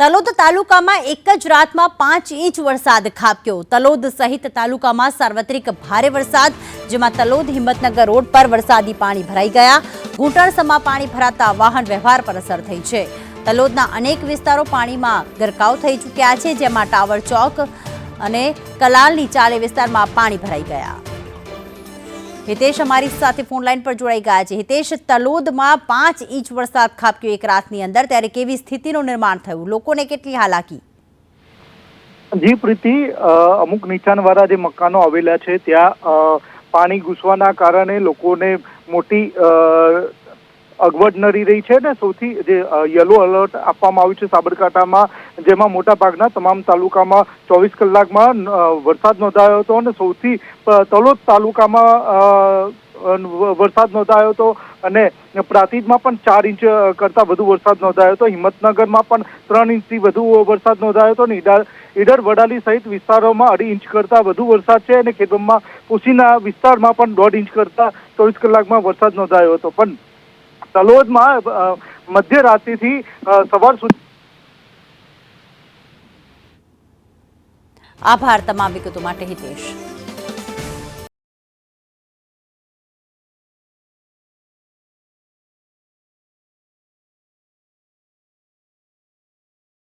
તલોદ તાલુકામાં એક જ રાતમાં પાંચ ઇંચ વરસાદ ખાબક્યો. તલોદ સહિત તાલુકામાં સાર્વત્રિક ભારે વરસાદ, જેમાં તલોદ હિંમતનગર રોડ પર વરસાદી પાણી ભરાઈ ગયા. ઘૂંટણસમાં પાણી ભરાતા વાહન વ્યવહાર પર અસર થઈ છે. તલોદના અનેક વિસ્તારો પાણીમાં ગરકાવ થઈ ચૂક્યા છે, જેમાં ટાવર ચોક અને કલાલની ચાલે વિસ્તારમાં પાણી ભરાઈ ગયા. હિતેશ અમારી સાથે ફોન લાઈન પર જોડાઈ ગયા છે. હિતેશ, તલોદમાં પાંચ ઇંચ વરસાદ ખાબક્યો એક રાતની અંદર. ત્યારે કેવી સ્થિતિનું નિર્માણ થયું? લોકોને કેટલી હાલાકી? જી, પ્રીતિ અમુક નીચાણવાળા જે મકાનો આવેલા છે, ત્યાં પાણી ઘૂસવાના કારણે લોકોને મોટી અગવડ નડી રહી છે ને સૌથી જે યલો એલર્ટ આપવામાં આવ્યું છે સાબરકાંઠામાં, જેમાં મોટા ભાગના તમામ તાલુકામાં ચોવીસ કલાકમાં વરસાદ નોંધાયો હતો અને સૌથી તલોદ તાલુકામાં વરસાદ નોંધાયો હતો અને પ્રાંતિજમાં પણ ચાર ઇંચ કરતાં વધુ વરસાદ નોંધાયો હતો. હિંમતનગરમાં પણ ત્રણ ઇંચથી વધુ વરસાદ નોંધાયો હતો અને ઈડર ઈડર વડાલી સહિત વિસ્તારોમાં અઢી ઇંચ કરતાં વધુ વરસાદ છે અને ખેડબ્રહ્મા કુશીના વિસ્તારમાં પણ દોઢ ઇંચ કરતાં ચોવીસ કલાકમાં વરસાદ નોંધાયો હતો. પણ તલોદમાં મધ્યરાત્રિથી સવાર સુધી આભાર તમામ વિગતો માટે હિતેશ.